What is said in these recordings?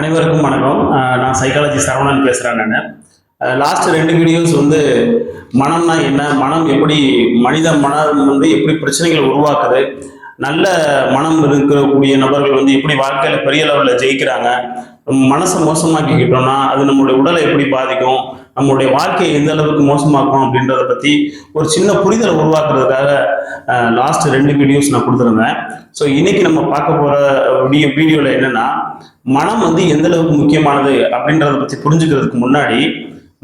அனைவருக்கும் வணக்கம். நான் சைக்காலஜி சரவணன் பேசுகிறேன் நான். லாஸ்ட் ரெண்டு வீடியோஸ் வந்து மனம்னா என்ன? மனம் எப்படி மனித மனம் வந்து எப்படி பிரச்சனைகளை உருவாக்குது? நல்ல மனம் இருக்கக்கூடிய நபர்கள் வந்து எப்படி வாழ்க்கையில் பெரிய லெவலில் ஜெயிக்கிறாங்க? மனசை மோசமாக்கிக்கிட்டோம்னா அது நம்மளுடைய உடலை எப்படி பாதிக்கும்? நம்மளுடைய வாழ்க்கையை எந்த அளவுக்கு மோசமாக்கும் அப்படின்றத பற்றி ஒரு சின்ன புரிதலை உருவாக்குறதுக்காக லாஸ்ட் ரெண்டு வீடியோஸ் நான் கொடுத்துருந்தேன். ஸோ இன்னைக்கு நம்ம பார்க்க போகிற வீடியோ வீடியோவில் என்னென்னா மனம் வந்து எந்த அளவுக்கு முக்கியமானது அப்படின்றத பற்றி புரிஞ்சுக்கிறதுக்கு முன்னாடி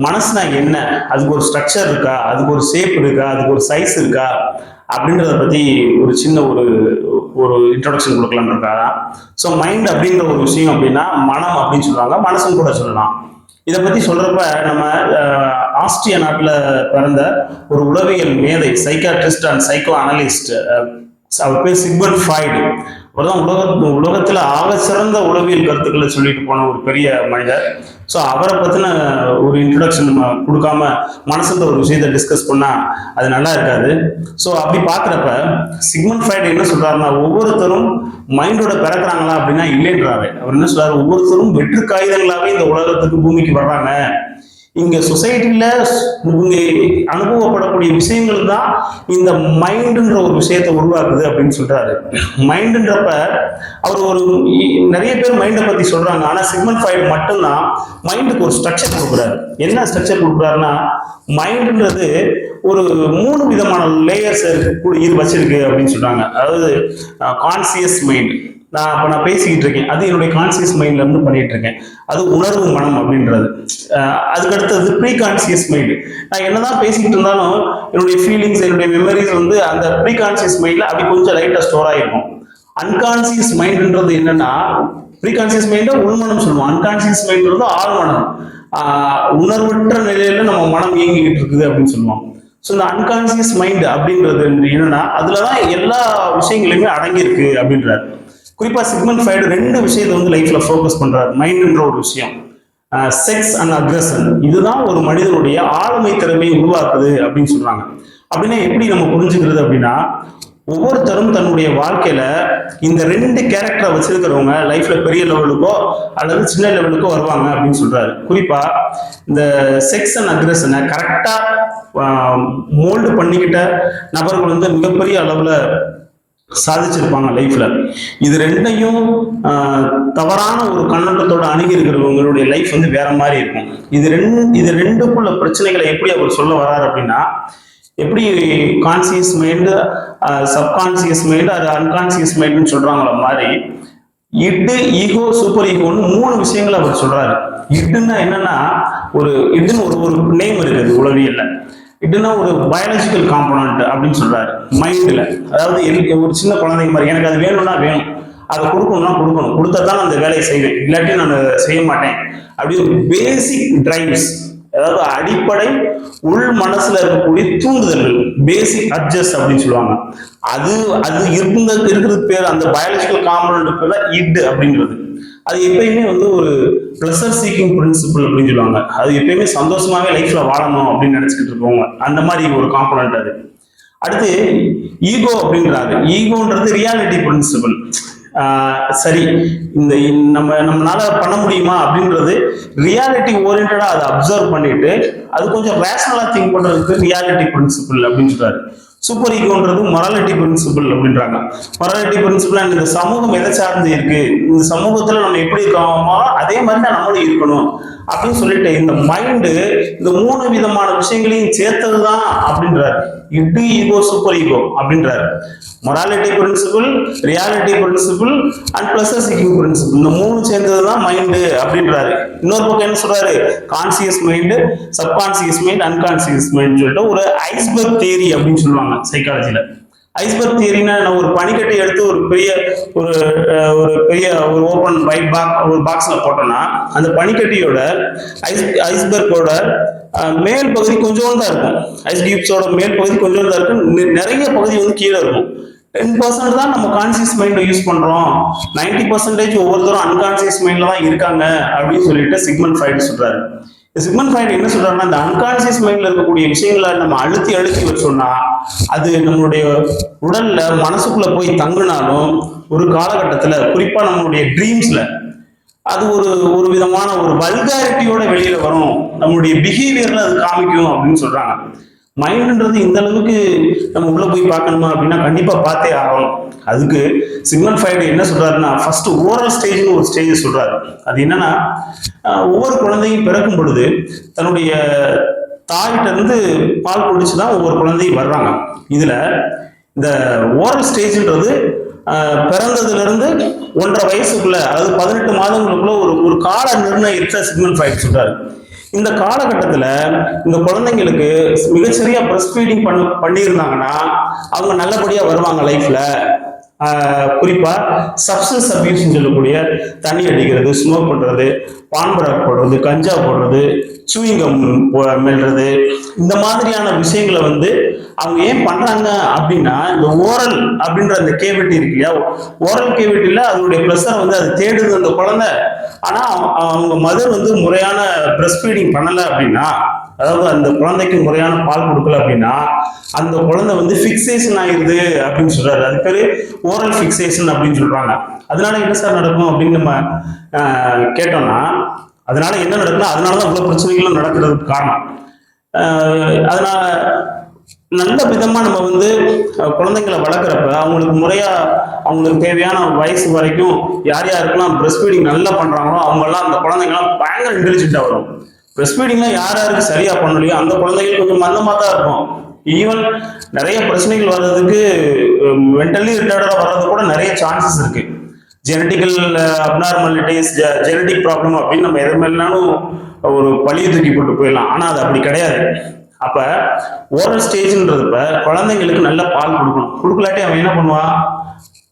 மனசுனா என்ன? அதுக்கு ஒரு ஸ்ட்ரக்சர் இருக்கா? அதுக்கு ஒரு ஷேப் இருக்கா? அதுக்கு ஒரு சைஸ் இருக்கா? அப்படின்றத பற்றி ஒரு சின்ன ஒரு ஒரு இன்ட்ரொடக்ஷன் கொடுக்கலான்றக்கா ஸோ மைண்ட் அப்படின்ற ஒரு விஷயம் அப்படின்னா மனம் அப்படின்னு சொல்லுவாங்க. மனசுன்னு கூட சொல்லலாம். இதை பற்றி சொல்கிறப்ப நம்ம ஆஸ்திரிய நாட்டில் பிறந்த ஒரு உளவியல் மேதை சைக்காட்ரிஸ்ட் அண்ட் சைக்கோ அனலிஸ்ட் அவர் பேர் சிக்மன் ஃபைடு அவர்தான் உலக உலகத்தில் ஆக சிறந்த உளவியல் கருத்துக்களை சொல்லிட்டு போன ஒரு பெரிய மனிதர். ஸோ அவரை பற்றின ஒரு இன்ட்ரடக்ஷன் நம்ம கொடுக்காம மனசுல ஒரு விஷயத்தை டிஸ்கஸ் பண்ணால் அது நல்லா இருக்காது. ஸோ அப்படி பார்க்குறப்ப சிக்மன் ஃபைட் என்ன சொல்றாருன்னா ஒவ்வொருத்தரும் மைண்டோட பிறக்கிறாங்களா அப்படின்னா இல்லைன்றாரு. அவர் என்ன சொல்றாரு? ஒவ்வொருத்தரும் வெற்று காகிதங்களாவே இந்த உலகத்துக்கு பூமிக்கு வர்றாங்க. இங்க சொசைட்டில இங்க அனுபவப்படக்கூடிய விஷயங்கள் தான் இந்த மைண்டுன்ற ஒரு விஷயத்தை உருவாக்குது அப்படின்னு சொல்றாரு. மைண்டுன்றப்ப அவர் ஒரு நிறைய பேர் மைண்டை பத்தி சொல்றாங்க. ஆனா சிக்மன் ஃபைவ் மட்டும்தான் மைண்டுக்கு ஒரு ஸ்ட்ரக்சர் கொடுக்குறாரு. என்ன ஸ்ட்ரக்சர் கொடுக்குறாருன்னா மைண்டுன்றது ஒரு மூணு விதமான லேயர்ஸ் இது வச்சிருக்கு அப்படின்னு சொல்றாங்க. அதாவது கான்சியஸ் மைண்ட் நான் அப்போ நான் பேசிக்கிட்டு இருக்கேன். அது என்னுடைய கான்சியஸ் மைண்ட்ல இருந்து பண்ணிட்டு இருக்கேன். அது உணர்வு மனம் அப்படின்றது. அதுக்கடுத்தது அதுக்கு அடுத்தது ப்ரீ கான்சியஸ் மைண்ட் நான் என்னதான் பேசிக்கிட்டு இருந்தாலும் என்னுடைய ஃபீலிங்ஸ் என்னுடைய மெமரிஸ் வந்து அந்த ப்ரீ கான்சியஸ் மைண்ட்ல அப்படி கொஞ்சம் லைட்டா ஸ்டோர் ஆயிருக்கும். அன்கான்சியஸ் மைண்ட்ன்றது என்னன்னா ப்ரீ கான்சியஸ் மைண்டை உள்மனம் சொல்லுவோம். அன்கான்சியஸ் மைண்ட்ன்றது ஆழ்மனம். மனம் உணர்வற்ற நிலையில நம்ம மனம் இயங்கிக்கிட்டு இருக்குது அப்படின்னு சொல்லுவோம். ஸோ இந்த அன்கான்சியஸ் மைண்ட் அப்படின்றது என்னன்னா அதுல தான் எல்லா விஷயங்களுமே அடங்கியிருக்கு அப்படின்றார். குறிப்பாக சிக்மன் ஃபைடு ரெண்டு விஷயத்தை வந்து லைஃப்ல ஃபோக்கஸ் பண்ணுறாரு மைண்ட்ன்ற ஒரு விஷயம். செக்ஸ் அண்ட் அக்ரஷன் இதுதான் ஒரு மனிதனுடைய ஆளுமை திறமையை உருவாக்குது அப்படின்னு சொல்கிறாங்க அப்படின்னா எப்படி நம்ம புரிஞ்சுக்கிறது அப்படின்னா ஒவ்வொருத்தரும் தன்னுடைய வாழ்க்கையில இந்த ரெண்டு கேரக்டரை வச்சிருக்கிறவங்க லைஃப்ல பெரிய லெவலுக்கோ அல்லது சின்ன லெவலுக்கோ வருவாங்க அப்படின்னு சொல்றாரு. குறிப்பா இந்த செக்ஸ் அண்ட் அக்ரஷனை கரெக்டா மோல்டு பண்ணிக்கிட்ட நபர்கள் வந்து மிகப்பெரிய அளவுல சாதிச்சிருப்பாங்க லைஃப்ல இது ரெண்டையும் தவறான ஒரு கண்ணோட்டத்தோட அணுகி இருக்கிறவங்களுடைய லைஃப் வந்து வேற மாதிரி இருக்கும். இது ரெண்டு இது ரெண்டுக்குள்ள பிரச்சனைகளை எப்படி அவர் சொல்ல வர்றார் அப்படின்னா எப்படி கான்சியஸ் மைண்டு சப்கான்சியஸ் மைண்டு அது அன்கான்சியஸ் மைண்டுன்னு சொல்றாங்கள மாதிரி இட்டு ஈகோ சூப்பர் ஈகோன்னு மூணு விஷயங்களை அவர் சொல்றாரு. இட்டுன்னா என்னன்னா ஒரு இட்டுன்னு ஒரு ஒரு நேம் இருக்குது உளவியல்ல. இதுனா ஒரு பயாலஜிக்கல் காம்போனன்ட் அப்படின்னு சொல்றாரு மைண்ட்ல அதாவது எனக்கு ஒரு சின்ன குழந்தைங்க மாதிரி எனக்கு அது வேணும்னா வேணும். அதை கொடுக்கணும்னா கொடுக்கணும். கொடுத்தா தான் நான் அந்த வேலையை செய்வேன். இல்லாட்டி நான் செய்ய மாட்டேன். அப்படி ஒரு பேசிக் டிரைவ்ஸ் அதாவது அடிப்படை உள் மனசுல இருக்கக்கூடிய தூண்டுதல்கள் பேசிக் அட்ஜஸ்ட் அப்படின்னு சொல்லுவாங்க. அது அது இருந்த இருக்கிறது பேர் அந்த பயாலஜிக்கல் காம்பனண்ட் பேர் தான் இட் அப்படிங்கிறது. அது எப்பயுமே வந்து ஒரு ப்ளஸர் சீக்கிங் பிரின்சிபல் அப்படின்னு சொல்லுவாங்க. அது எப்பயுமே சந்தோஷமாவே லைஃப்ல வாழணும் அப்படின்னு நினைச்சுக்கிட்டு இருக்கவங்க. அந்த மாதிரி ஒரு காம்பனண்ட் அது. அடுத்து ஈகோ அப்படின்றாங்க ஈகோன்றது ரியாலிட்டி பிரின்சிபல் சரி இந்த நம்ம நம்மளால பண்ண முடியுமா அப்படின்றது ரியாலிட்டி ஓரியன்டா அதை அப்சர்வ் பண்ணிட்டு அது கொஞ்சம் ரேஷனலா திங்க் பண்றதுக்கு ரியாலிட்டி பிரின்சிபிள் அப்படின்னு சொல்றாரு. சூப்பர் ஈகோன்றது மொராலிட்டி பிரின்சிபல் அப்படின்றாங்க. மொராலிட்டி பிரின்சிபல் இந்த சமூகம் எதை சார்ந்து இருக்கு? இந்த சமூகத்துல நம்ம எப்படி இருக்கோமோ அதே மாதிரி தான் நம்மளும் இருக்கணும். அப்படின்னு சொல்லிட்டு இந்த மைண்டு இந்த மூணு விதமான விஷயங்களையும் சேர்த்தது தான் அப்படின்றாரு. இட்டு ஈகோ சூப்பர் ஈகோ அப்படின்றாரு. Morality principle reality principle and pleasure seeking principle இந்த மூணு சேர்ந்தது தான் மைண்டு அப்படின்றாரு. இன்னொரு பக்கம் என்ன சொல்றாரு? Conscious mind subconscious mind unconscious mind சொல்லிட்டு ஒரு ஐஸ்பர்க் தேரி அப்படின்னு சொல்லுவாங்க சைக்காலஜியில ஐஸ்பர்க் தியரினா நான் ஒரு பனிக்கட்டை எடுத்து ஒரு பெரிய ஒரு ஒரு பெரிய ஒரு ஓப்பன் வைட் பாக் ஒரு பாக்ஸில் போட்டோம்னா அந்த பனிக்கட்டியோட ஐஸ் ஐஸ்பர்க்கோட மேல் பகுதி கொஞ்சோண்டு தான் இருக்கும். ஐஸ் கியூப்ஸோட மேல் பகுதி கொஞ்சோண்டு தான் இருக்கும். நிறைய பகுதி வந்து கீழே இருக்கும். டென் பர்சன்ட் தான் நம்ம கான்சியஸ் மைண்டை யூஸ் பண்ணுறோம் நைன்டி பர்சன்டேஜ் ஒவ்வொருத்தரும் அன்கான்சியஸ் மைண்டில் தான் இருக்காங்க அப்படின்னு சொல்லிட்டு சிக்மன் ஃப்ரைட் சொல்கிறாரு சிக்மன் ஃப்ரைட் என்ன சொல்றாருன்னா இந்த அன்கான்சியஸ் மைண்ட்ல இருக்கக்கூடிய விஷயங்களை நம்ம அழுத்தி அழுத்தி வச்சோம்னா அது நம்மளுடைய உடல்ல மனசுக்குள்ள போய் தங்குனாலும் ஒரு காலகட்டத்துல குறிப்பா நம்மளுடைய ட்ரீம்ஸ்ல அது ஒரு ஒரு விதமான ஒரு வல்காரிட்டியோட வெளியில வரும். நம்மளுடைய பிஹேவியர்ல அது காமிக்கும் அப்படின்னு சொல்றாங்க. மைண்டுன்றது இந்த அளவுக்கு நம்ம உள்ள போய் பார்க்கணுமா அப்படின்னா கண்டிப்பா பார்த்தே ஆகணும். அதுக்கு சிக்னல் ஃபைடு என்ன சொல்றாருன்னா ஃபர்ஸ்ட் ஓரல் ஸ்டேஜ்னு ஒரு ஸ்டேஜ் சொல்றாரு. அது என்னன்னா ஒவ்வொரு குழந்தையும் பிறக்கும் பொழுது தன்னுடைய தாய்கிட்ட இருந்து பால் குடிச்சு தான் ஒவ்வொரு குழந்தையும் வர்றாங்க. இதுல இந்த ஓரல் ஸ்டேஜ்ன்றது பிறந்ததுலேருந்து பிறந்ததுல இருந்து ஒன்றரை வயசுக்குள்ள அதாவது பதினெட்டு மாதங்களுக்குள்ள ஒரு ஒரு கால நிர்ணயித்த சிக்னல் ஃபைட் சொல்றாரு. இந்த காலகட்டத்தில் இந்த குழந்தைங்களுக்கு மிகச்சரியா பிரஸ்ட் ஃபீடிங் பண்ண பண்ணியிருந்தாங்கன்னா அவங்க நல்லபடியாக வருவாங்க லைஃப்பில் குறிப்பாக சப்ஸ்டன்ஸ் அபியூஸ்னு சொல்லக்கூடிய தண்ணி அடிக்கிறது ஸ்மோக் பண்ணுறது பான்பராக் போடுறது கஞ்சா போடுறது சூயிங்கம் மெல்றது இந்த மாதிரியான விஷயங்களை வந்து அவங்க ஏன் பண்ணுறாங்க அப்படின்னா இந்த ஓரல் அப்படின்ற அந்த கேவிட்டி இருக்கு இல்லையா? ஓரல் கேவிட்டியில் அதனுடைய ப்ரெஷர் வந்து அது தேடுது அந்த குழந்தை. ஆனா அவங்க- அவங்க மதர் வந்து முறையான பிரஸ்ட் ஃபீடிங் பண்ணல அப்படின்னா அதாவது அந்த குழந்தைக்கு முறையான பால் கொடுக்கல அப்படின்னா அந்த குழந்தை வந்து ஃபிக்சேஷன் ஆயிடுது அப்படின்னு சொல்றாரு. அது பேரு ஓரல் ஃபிக்சேஷன் அப்படின்னு சொல்றாங்க. அதனால என்ன சார் நடக்கும் அப்படின்னு நம்ம கேட்டோம்னா அதனால என்ன நடக்குன்னா அதனால தான் இவ்வளவு பிரச்சனைகளும் நடக்கிறதுக்கு காரணம். அதனால நல்ல விதமா நம்ம வந்து குழந்தைங்களை வளர்க்குறப்ப அவங்களுக்கு முறையா அவங்களுக்கு தேவையான வயசு வரைக்கும் யார் யாருக்கெல்லாம் பிரஸ்ட் ஃபீடிங் நல்லா பண்றாங்களோ அவங்கெல்லாம் அந்த குழந்தைங்கலாம் பயங்கர இன்டெலிஜென்ட்டா வரும். பிரஸ்ட் ஃபீடிங்லாம் யார் யாருக்கு சரியா பண்ணலையோ அந்த குழந்தைகள் கொஞ்சம் மந்தமா தான் இருக்கும். ஈவன் நிறைய பிரச்சனைகள் வர்றதுக்கு மென்டலி ரிட்டார்டா வர்றதுக்கு கூட நிறைய சான்சஸ் இருக்கு. ஜெனட்டிக்கல் அப்னார்மாலிட்டிஸ் ஜெனட்டிக் ப்ராப்ளம் அப்படின்னு நம்ம எது மேலாலும் ஒரு பழியை தூக்கி போட்டு போயிடலாம். ஆனா அது அப்படி கிடையாது. அப்ப ஓரல் ஸ்டேஜ்ன்றதுப்ப குழந்தைங்களுக்கு நல்ல பால் கொடுக்கணும். கொடுக்கலாட்டி அவன் என்ன பண்ணுவான்?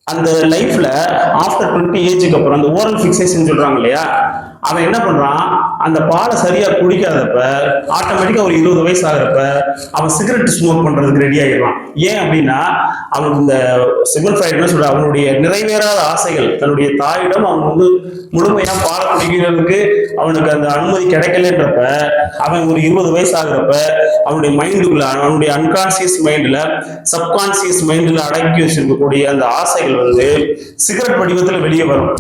அந்த லைஃப்ல ஆஃப்டர் டுவெண்ட்டி ஏஜுக்கு அப்புறம் அந்த ஓரல் ஃபிக்சேஷன் சொல்றாங்க இல்லையா? அவன் என்ன பண்றான்? அந்த பாலை சரியா குடிக்காதப்ப ஆட்டோமேட்டிக்கா ஒரு இருபது வயசு ஆகிறப்ப அவன் சிகரெட் ஸ்மோக் பண்றதுக்கு ரெடி ஆயிடுவான் ஏன் அப்படின்னா அவனுக்கு இந்த சிகரெட் ஃபைட் என்ன சொல்ற அவனுடைய நிறைவேறாத ஆசைகள் தன்னுடைய தாயிடம் அவன் வந்து முழுமையா பால் குடிக்கிறதுக்கு அவனுக்கு அந்த அனுமதி கிடைக்கலன்றப்ப அவன் ஒரு இருபது வயசு ஆகுறப்ப அவனுடைய மைண்டுக்குள்ள அவனுடைய அன்கான்சியஸ் மைண்ட்ல சப்கான்சியஸ் மைண்ட்ல அடக்கி வச்சிருக்கக்கூடிய அந்த ஆசைகள் வந்து சிகரெட் வடிவத்துல வெளியே வரும்.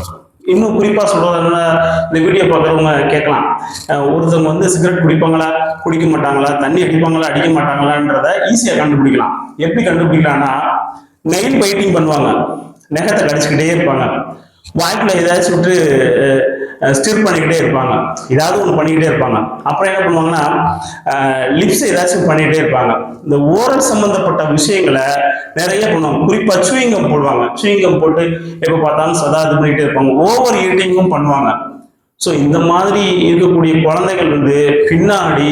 இன்னும் குறிப்பாக சொல்றதுன்னா இந்த வீடியோ பார்க்குறவங்க கேட்கலாம். ஒருத்தவங்க வந்து சிகரெட் குடிப்பாங்களா? குடிக்க மாட்டாங்களா? தண்ணி அடிப்பாங்களா? அடிக்க மாட்டாங்களான்றத ஈஸியாக கண்டுபிடிக்கலாம். எப்படி கண்டுபிடிக்கலாம்னா நெயில் பைட்டிங் பண்ணுவாங்க. நெகத்தை கடிச்சுக்கிட்டே இருப்பாங்க. வாய்ப்பில் ஏதாச்சும் விட்டு ஸ்டிர் பண்ணிக்கிட்டே இருப்பாங்க. ஏதாவது ஒன்று பண்ணிக்கிட்டே இருப்பாங்க. அப்புறம் என்ன பண்ணுவாங்கன்னா லிப்ஸ் ஏதாச்சும் பண்ணிக்கிட்டே இருப்பாங்க. இந்த ஓரல் சம்பந்தப்பட்ட விஷயங்களை நிறைய பண்ணுவாங்க. குறிப்பாக சூயிங்கம் போடுவாங்க. சூயிங்கம் போட்டு எப்போ பார்த்தாலும் சதா இது பண்ணிக்கிட்டே இருப்பாங்க. ஓவர் ஈட்டிங்கும் பண்ணுவாங்க. ஸோ இந்த மாதிரி இருக்கக்கூடிய குழந்தைகள் வந்து பின்னாடி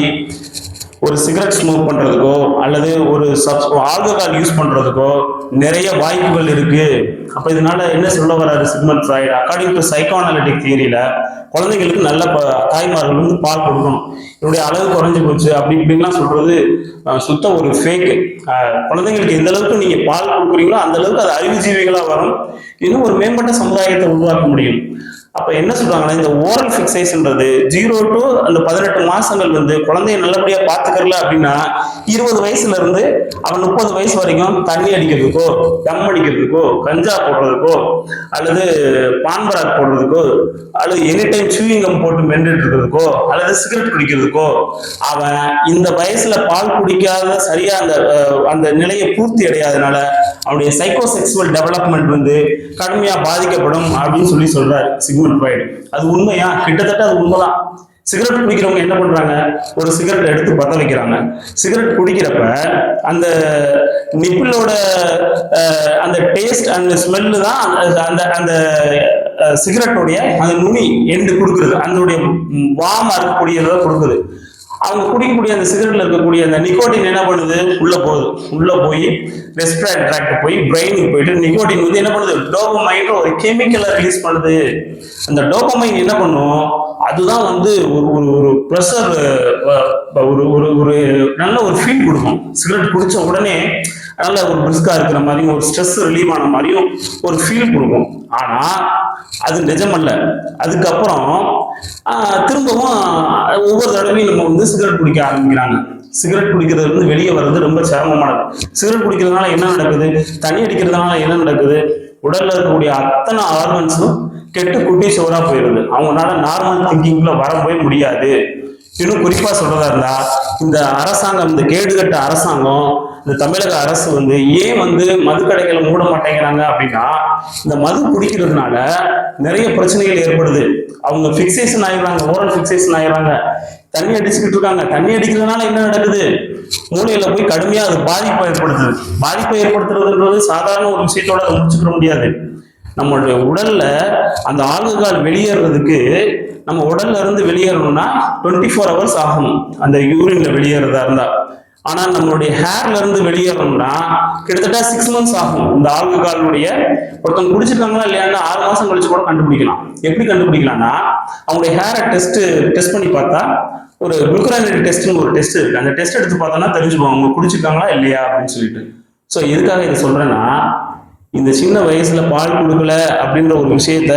ஒரு சிகரெட் ஸ்மோக் பண்றதுக்கோ அல்லது ஒரு சப் ஆல்கஹால் யூஸ் பண்றதுக்கோ நிறைய வாய்ப்புகள் இருக்கு. அப்ப இதனால என்ன சொல்ல வராரு Sigmund Freud? According to psychoanalytic தியரியில குழந்தைங்களுக்கு நல்ல ப- தாய்மார்கள் வந்து பால் கொடுக்கணும். என்னுடைய அளவு குறைஞ்சி போச்சு. அப்படி இப்படின்லாம் சொல்றது சுத்த ஒரு ஃபேக் குழந்தைங்களுக்கு எந்த அளவுக்கு நீங்க பால் கொடுக்குறீங்களோ அந்த அளவுக்கு அது அறிவுஜீவிகளா வரும். இன்னும் ஒரு மேம்பட்ட சமுதாயத்தை உருவாக்க முடியும். அப்ப என்ன சொல்றாங்கன்னா இந்த ஓரல் ஃபிக்சேஷன்ன்றது ஜீரோ டு அந்த பதினெட்டு மாசங்கள் வந்து குழந்தைய நல்லபடியா பாத்துக்கல அப்படின்னா இருபது வயசுல இருந்து அவன் முப்பது வயசு வரைக்கும் தண்ணி அடிக்கிறதுக்கோ தம் அடிக்கிறதுக்கோ கஞ்சா போடுறதுக்கோ அல்லது பான்பராக் போடுறதுக்கோ அல்லது எனி டைம் சூயிங்கம் போட்டு மெண்டுட்டு இருக்கிறதுக்கோ அல்லது சிகரெட் குடிக்கிறதுக்கோ அவன் இந்த வயசுல பால் குடிக்காத சரியா அந்த அந்த நிலையை பூர்த்தி அடையாதனால அவருடைய சைக்கோ செக்ஸுவல் டெவலப்மெண்ட் வந்து கடுமையாக பாதிக்கப்படும் அப்படின்னு சொல்லி சொல்றாரு சிக்மண்ட் ஃப்ராய்டு. அது உண்மையா? கிட்டத்தட்ட அது உண்மைதான். சிகரெட் குடிக்கிறவங்க என்ன பண்றாங்க? ஒரு சிகரெட் எடுத்து பத்த வைக்கிறாங்க. சிகரெட் குடிக்கிறப்ப அந்த நிப்பிளோட அந்த டேஸ்ட் அந்த ஸ்மெல்லு தான் அந்த- அந்த அந்த சிகரெட்டோடைய அந்த நுனி எண்டு கொடுக்குறது. அதனுடைய வாமா இருக்கக்கூடியதை கொடுக்குது. அவங்க குடிக்கக்கூடிய அந்த சிகரெட்ல இருக்கக்கூடிய அந்த நிக்கோட்டின் என்ன பண்ணுது? உள்ள போகுது. உள்ள போய் ரெஸ்பிரேட் ட்ராக்ட் போய் பிரெயினுக்கு போயிட்டு நிக்கோட்டின் வந்து என்ன பண்ணுது? டோபமைன்ற ஒரு கெமிக்கலை ரிலீஸ் பண்ணுது. அந்த டோபமைன் என்ன பண்ணும்? அதுதான் வந்து ஒரு ஒரு ஒரு ப்ரெஷர் ஒரு ஒரு ஒரு நல்ல ஒரு ஃபீல் கொடுக்கும். சிகரெட் குடிச்ச உடனே நல்ல ஒரு பிரிஸ்கா இருக்கிற மாதிரியும் ஒரு ஸ்ட்ரெஸ் ரிலீவ் ஆன மாதிரியும் ஒரு ஃபீல் கொடுக்கும். ஆனா அது நிஜமல்ல அதுக்கப்புறம் திரும்பவும் ஒவ்வொரு தடவையும் நம்ம வந்து சிகரெட் குடிக்க ஆரம்பிக்கிறாங்க. சிகரெட் குடிக்கிறதுலேருந்து வெளியே வர்றது ரொம்ப சிரமமானது. சிகரெட் குடிக்கிறதுனால என்ன நடக்குது? தண்ணி அடிக்கிறதுனால என்ன நடக்குது? உடல்ல இருக்கக்கூடிய அத்தனை ஆர்கன்ஸும் கெட்டு குட்டி சோறா போயிருது அவங்களால நார்மல் திங்கிங்ல வரவே முடியாது. இன்னும் குறிப்பா சொல்றதா இருந்தா இந்த அரசாங்கம் இந்த கேடுகட்ட அரசாங்கம் இந்த தமிழக அரசு வந்து ஏன் வந்து மதுக்கடைகளை மூட மாட்டேங்கிறாங்க அப்படின்னா இந்த மது குடிக்கிறதுனால நிறைய பிரச்சனைகள் ஏற்படுது. அவங்க ஃபிக்சேஷன் ஆயிடுறாங்க ஓரல் ஃபிக்சேஷன் ஆயிடுறாங்க. தண்ணி அடிச்சுக்கிட்டு இருக்காங்க. தண்ணி அடிக்கிறதுனால என்ன நடக்குது? மூளையில போய் கடுமையா அது பாதிப்பை ஏற்படுத்துது. பாதிப்பை ஏற்படுத்துறதுன்றது சாதாரண ஒரு விஷயத்தோட அதை முடிச்சுக்கிற முடியாது. நம்மளுடைய உடல்ல அந்த ஆல்கஹால் வெளியேறதுக்கு நம்ம உடல்ல இருந்து வெளியேறணும்னா டுவெண்ட்டி ஃபோர் ஹவர்ஸ் ஆகும். அந்த யூரின்ல வெளியேறதா இருந்தா. ஆனால் நம்மளுடைய ஹேர்ல இருந்து வெளியேறணும்னா கிட்டத்தட்ட சிக்ஸ் மந்த்ஸ் ஆகும். இந்த ஆல்கஹாலுடைய ஒருத்தவங்க குடிச்சிருக்காங்களா இல்லையான்னு ஆறு மாசம் கழிச்சு கூட கண்டுபிடிக்கலாம். எப்படி கண்டுபிடிக்கலாம்னா அவங்களுடைய ஹேரை டெஸ்ட் டெஸ்ட் பண்ணி பார்த்தா ஒரு குளுக்கரானிட் டெஸ்ட்னு ஒரு டெஸ்ட் இருக்கு. அந்த டெஸ்ட் எடுத்து பார்த்தோம்னா தெரிஞ்சுக்குவாங்க. அவங்க குடிச்சிருக்காங்களா இல்லையா அப்படின்னு சொல்லிட்டு. ஸோ எதுக்காக இதை சொல்றேன்னா இந்த சின்ன வயசுல பால் கொடுக்கல அப்படின்ற ஒரு விஷயத்த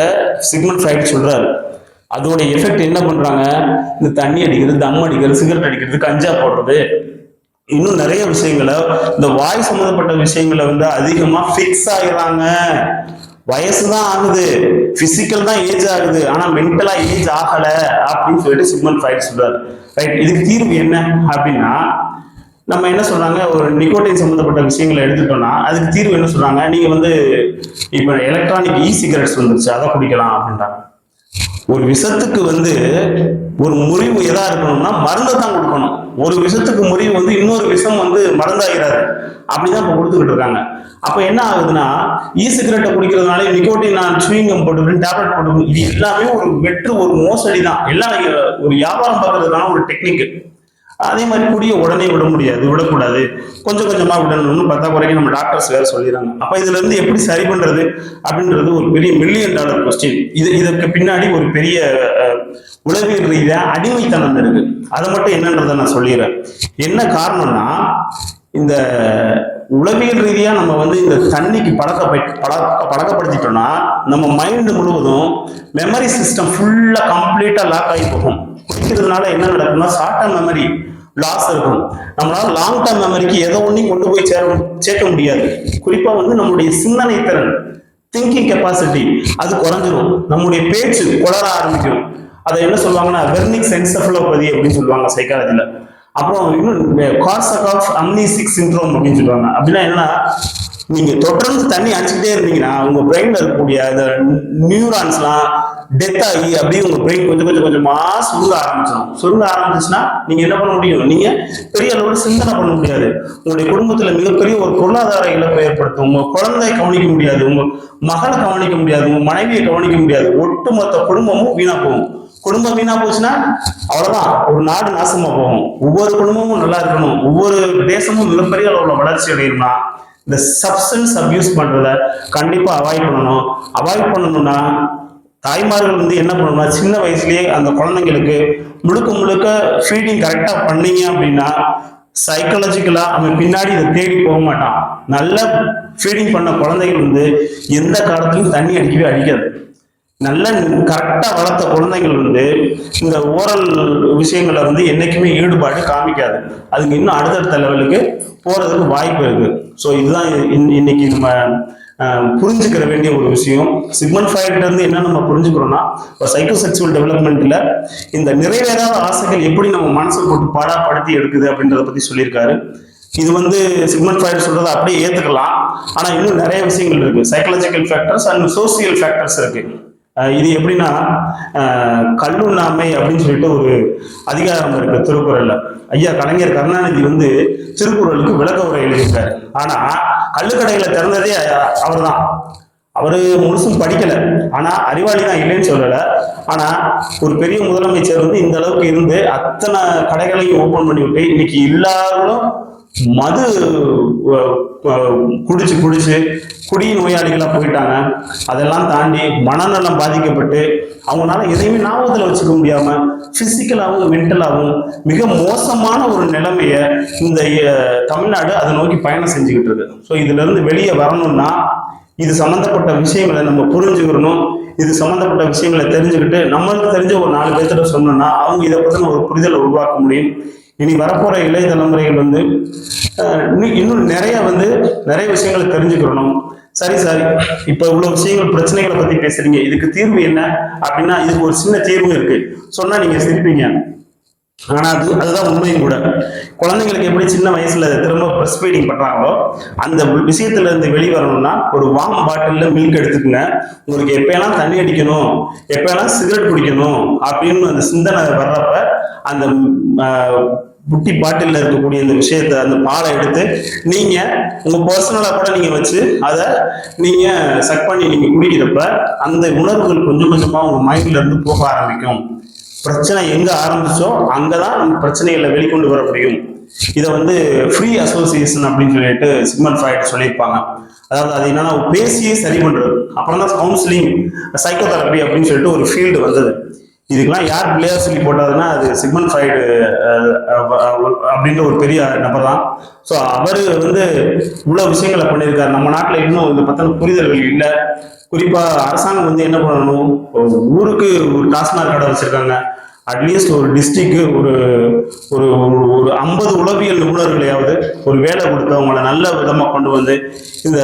சிக்மெண்ட் ஃப்ரைட் சொல்றாரு. அதோட எஃபெக்ட் என்ன பண்றாங்க? இந்த தண்ணி அடிக்கிறது தம் அடிக்கிறது சிகரெட் அடிக்கிறது கஞ்சா போடுறது. இன்னும் நிறைய விஷயங்களை இந்த வாய் சம்மந்தப்பட்ட விஷயங்களை வந்து அதிகமா ஃபிக்ஸ் ஆகிறாங்க வயசு தான் ஆகுது. பிசிக்கல் தான் ஏஜ் ஆகுது. ஆனா மென்டலா ஏஜ் ஆகல அப்படின்னு சொல்லிட்டு சிம்மன் ஃப்ரைட் சொல்றாரு. ரைட் இதுக்கு தீர்வு என்ன அப்படின்னா நம்ம என்ன சொல்றாங்க? ஒரு நிக்கோட்டின் சம்மந்தப்பட்ட விஷயங்களை எடுத்துட்டோம்னா அதுக்கு தீர்வு என்ன சொல்றாங்க? நீங்க வந்து இப்ப எலக்ட்ரானிக் இ சிகரெட்ஸ் வந்துருச்சு அதை குடிக்கலாம் அப்படின்றாங்க. ஒரு விஷத்துக்கு வந்து ஒரு முறிவு எதா இருக்கணும்னா மருந்தை தான் கொடுக்கணும். ஒரு விஷத்துக்கு முறிவு வந்து இன்னொரு விஷம் வந்து மருந்தாகிறாரு அப்படிதான் இப்ப கொடுத்துக்கிட்டு இருக்காங்க. அப்ப என்ன ஆகுதுன்னா இ சிகரெட்டை குடிக்கிறதுனால நிக்கோட்டின் நான் சுவிங்கம் போட்டுக்கிறேன் டேப்லெட் போட்டுக்கிறேன் இது எல்லாமே ஒரு வெற்று ஒரு மோசடி தான் எல்லாம் ஒரு வியாபாரம் பார்க்கறதுக்கான ஒரு டெக்னிக் அதே மாதிரி குடிய உடனே விட முடியாது விடக்கூடாது. கொஞ்சம் கொஞ்சமாக விடணும்னு பார்த்தா குறைக்கும் நம்ம டாக்டர்ஸ் வேறு சொல்லிடுறாங்க. அப்போ இதுல இருந்து எப்படி சரி பண்ணுறது அப்படின்றது ஒரு பெரிய மில்லியன் டாலர் கொஸ்டின் இது இதற்கு பின்னாடி ஒரு பெரிய உளவியல் ரீதியாக அடிமைத்தனம் இருக்கு. அதை மட்டும் என்னன்றதை நான் சொல்லிடுறேன். என்ன காரணம்னா இந்த உளவியல் ரீதியா நம்ம வந்து இந்த தண்ணிக்கு பழக்க பழக்க பழக்கப்படுத்திட்டோம்னா நம்ம மைண்ட் முழுவதும் மெமரி சிஸ்டம் ஃபுல்லா கம்ப்ளீட்டா லாக் ஆகி போகும். குடிக்கிறதுனால என்ன நடக்கும்னா ஷார்ட் டேர்ம் மெமரி லாஸ் இருக்கும். நம்மளால லாங் டேர்ம் மெமரிக்கு எதை ஒன்றையும் கொண்டு போய் சேர சேர்க்க முடியாது. குறிப்பா வந்து நம்மளுடைய சிந்தனை திறன் திங்கிங் கெப்பாசிட்டி அது குறைஞ்சிரும். நம்முடைய பேச்சு குளர ஆரம்பிக்கும். அதை என்ன சொல்லுவாங்கன்னா வெர்னிக் சென்சஃபலோபதி அப்படின்னு சொல்லுவாங்க சைக்காலஜில அப்புறம் இன்னும் கார்சக் ஆஃப் அம்னிசிக் சிண்ட்ரோம் அப்படின்னு சொல்லுவாங்க. அப்படின்னா என்னன்னா நீங்க தொடர்ந்து தண்ணி அடிச்சுக்கிட்டே இருந்தீங்கன்னா உங்க பிரெயின்ல இருக்கக்கூடிய அந்த நியூரான்ஸ்லாம் டெத் ஆகி அப்படியே உங்க பிரெயின் கொஞ்சம் கொஞ்சம் கொஞ்சமா சுருங்க ஆரம்பிச்சிடும். சுருங்க ஆரம்பிச்சுன்னா நீங்க என்ன பண்ண முடியும்? நீங்க பெரிய அளவில் சிந்தனை பண்ண முடியாது. உங்களுடைய குடும்பத்துல மிகப்பெரிய ஒரு பொருளாதார இழப்பை ஏற்படுத்தும். உங்க குழந்தையை கவனிக்க முடியாது. உங்க மகளை கவனிக்க முடியாது. உங்க மனைவியை கவனிக்க முடியாது. ஒட்டுமொத்த குடும்பமும் வீணா போகும். குடும்பம் வீணா போச்சுன்னா அவ்வளவுதான். ஒரு நாடு நாசமா போகும். ஒவ்வொரு குடும்பமும் நல்லா இருக்கணும். ஒவ்வொரு தேசமும் மிகப்பெரிய அளவுல வளர்ச்சி அடையணும்னா இந்த சப்ஸ்டன்ஸ் அபியூஸ் பண்றத கண்டிப்பா அவாய்ட் பண்ணணும். அவாய்ட் பண்ணணும்னா தாய்மார்கள் வந்து என்ன பண்ணணும்னா சின்ன வயசுலயே அந்த குழந்தைங்களுக்கு முழுக்க முழுக்க ஃபீடிங் கரெக்டா பண்ணீங்க அப்படின்னா சைக்காலஜிக்கலா அவன் பின்னாடி இதை தேடி போக மாட்டான். நல்ல ஃபீடிங் பண்ண குழந்தைகள் வந்து எந்த காலத்துலயும் தண்ணி அடிக்கவே அடிக்காது. நல்ல கரெக்டா வளர்த்த குழந்தைகள் வந்து இந்த ஓரல் விஷயங்களை வந்து என்னைக்குமே ஈடுபாடு காமிக்காது. அதுங்க இன்னும் அடுத்தடுத்த லெவலுக்கு போறதுக்கு வாய்ப்பு இருக்கு. ஸோ இதுதான் இன்னைக்கு நம்ம புரிஞ்சுக்கிற வேண்டிய ஒரு விஷயம். சிக்மன் ஃபைவ்ல இருந்து என்ன நம்ம புரிஞ்சுக்கிறோம்னா இப்போ சைக்கோ செக்சுவல் டெவலப்மெண்ட்ல இந்த நிறைவேறாத ஆசைகள் எப்படி நம்ம மனசை போட்டு பாடாப்படுத்தி எடுக்குது அப்படின்றத பத்தி சொல்லியிருக்காரு. இது வந்து சிக்மன் ஃபைவ் சொல்றதை அப்படியே ஏத்துக்கலாம். ஆனா இன்னும் நிறைய விஷயங்கள் இருக்கு. Psychological factors and social factors இருக்கு. இது எப்படின்னா கல்லுண்ணாமை அப்படின்னு சொல்லிட்டு ஒரு அதிகாரம் இருக்கு திருக்குறள்ல. ஐயா கலைஞர் கருணாநிதி வந்து திருக்குறளுக்கு விளக்க உரை எழுதியிருக்காரு. ஆனா கள்ளுக்கடைகளை திறந்ததே அவர் தான் அவரு முழுசும் படிக்கல. ஆனா அறிவாளி தான் இல்லைன்னு சொல்லல. ஆனா ஒரு பெரிய முதலமைச்சர் வந்து இந்த அளவுக்கு இருந்து அத்தனை கடைகளையும் ஓபன் பண்ணி விட்டு இன்னைக்கு எல்லாரும் மது குடிச்சு குடிச்சு குடி நோயாளிகளாக போயிட்டாங்க. அதெல்லாம் தாண்டி மனநலம் பாதிக்கப்பட்டு அவங்களால எதையுமே ஞாபகத்தில் வச்சுக்க முடியாம பிசிக்கலாகவும் மென்டலாகவும் மிக மோசமான ஒரு நிலைமையை இந்த தமிழ்நாடு அதை நோக்கி பயணம் செஞ்சுக்கிட்டு இருக்கு. ஸோ இதுல இருந்து வெளியே வரணும்னா இது சம்மந்தப்பட்ட விஷயங்களை நம்ம புரிஞ்சுக்கிறணும் இது சம்மந்தப்பட்ட விஷயங்களை தெரிஞ்சுக்கிட்டு நம்மளுக்கு தெரிஞ்ச ஒரு நாலு பேர்த்திட்ட சொன்னோம்னா அவங்க இதை பற்றின ஒரு புரிதலை உருவாக்க முடியும். இனி வரப்போகிற இளைய தலைமுறைகள் வந்து இன்னும் இன்னும் நிறைய வந்து நிறைய விஷயங்களை தெரிஞ்சுக்கிறணும். சரி சார். இப்போ இவ்வளோ விஷயங்கள் பிரச்சனைகளை பற்றி பேசுறீங்க. இதுக்கு தீர்வு என்ன அப்படின்னா இதுக்கு ஒரு சின்ன தீர்வு இருக்கு. சொன்னால் நீங்கள் சிரிப்பீங்க. ஆனா அது அதுதான் உண்மையும் கூட. குழந்தைங்களுக்கு எப்படி சின்ன வயசுல திரும்ப பிரஸ் ஃபீடிங் பண்றாங்களோ அந்த விஷயத்துல இருந்து வெளிவரணும்னா ஒரு வாம் பாட்டில்ல மில்க் எடுத்துக்கங்க. உங்களுக்கு எப்பயெல்லாம் தண்ணி அடிக்கணும் எப்பயெல்லாம் சிகரெட் குடிக்கணும் அப்படின்னு அந்த சிந்தனை வர்றப்ப அந்த புட்டி பாட்டில்ல இருக்கக்கூடிய இந்த விஷயத்த அந்த பாலை எடுத்து நீங்க உங்க பர்சனலா கூட நீங்க வச்சு அதை நீங்க சக் பண்ணி நீங்க குடிக்கிறப்ப அந்த உணர்வுகள் கொஞ்சம் கொஞ்சமா உங்க மைண்ட்ல இருந்து போக ஆரம்பிக்கும். பிரச்சனை எங்க ஆரம்பிச்சோ அங்கதான் நம்ம பிரச்சனைகளை வெளிக்கொண்டு வர முடியும். இதை வந்து ஃப்ரீ அசோசியேஷன் அப்படின்னு சொல்லிட்டு சிக்மன் ஃப்ராய்ட் சொல்லியிருப்பாங்க. அதாவது அது என்னன்னா பேசியே சரி பண்றது. அப்புறம் தான் கவுன்சிலிங் சைக்கோதெரப்பி அப்படின்னு சொல்லிட்டு ஒரு ஃபீல்டு வந்தது. இதுக்கெல்லாம் யார் பிளேயர் சொல்லி போட்டதுன்னா அது சிக்மன் ஃப்ராய்டு அப்படின்ற ஒரு பெரிய நபர் தான் ஸோ அவர் வந்து இவ்வளோ விஷயங்களை பண்ணியிருக்காரு. நம்ம நாட்டில் இன்னும் இந்த பத்தின புரிதல்கள் இல்லை. குறிப்பா அரசாங்கம் வந்து என்ன பண்ணணும்? ஊருக்கு ஒரு டாஸ்மாக் கடை வச்சிருக்காங்க. அட்லீஸ்ட் ஒரு டிஸ்ட்ரிக்கு ஒரு ஒரு ஒரு- ஐம்பது உளவியல் நிபுணர்களையாவது ஒரு வேலை கொடுத்து அவங்கள நல்ல விதமாக கொண்டு வந்து இந்த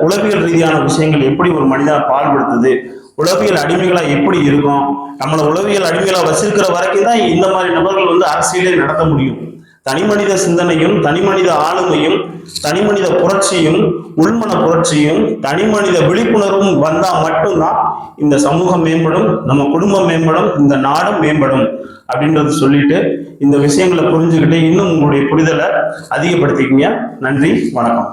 உளவியல் ரீதியான விஷயங்கள் எப்படி ஒரு மனிதனை பால்படுத்துது உளவியல் அடிமைகளாக எப்படி இருக்கும் நம்மளை உளவியல் அடிமைகளாக வச்சிருக்கிற வரைக்கும் தான் இந்த மாதிரி நபர்கள் வந்து அரசியலே நடத்த முடியும். தனிமனித சிந்தனையும் தனிமனித ஆளுமையும் தனிமனித புரட்சியும் உள்மன புரட்சியும் தனிமனித விழிப்புணர்வும் வந்தா மட்டும்தான் இந்த சமூகம் மேம்படும் நம்ம குடும்பம் மேம்படும் இந்த நாடும் மேம்படும் அப்படின்றது சொல்லிட்டு இந்த விஷயங்களை புரிஞ்சுக்கிட்டு இன்னும் உங்களுடைய புரிதலை அதிகப்படுத்திக்கங்க. நன்றி வணக்கம்.